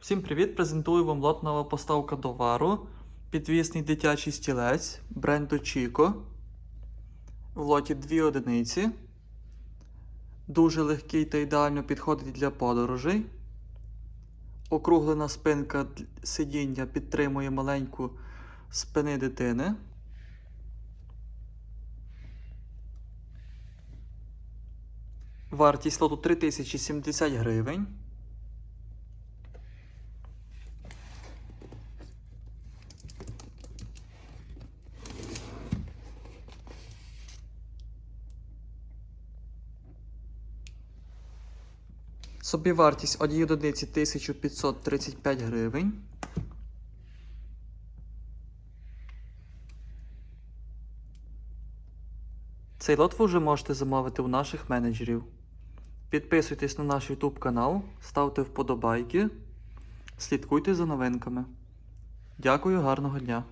Всім привіт! Презентую вам лот нова поставка товару. Підвісний дитячий стілець бренду Chico. В лоті дві одиниці. Дуже легкий та ідеально підходить для подорожей. Округлена спинка сидіння підтримує маленьку спини дитини. Вартість лоту 3070 гривень. Собівартість однієї одиниці 1535 гривень. Цей лот ви вже можете замовити у наших менеджерів. Підписуйтесь на наш YouTube канал, ставте вподобайки, слідкуйте за новинками. Дякую, гарного дня!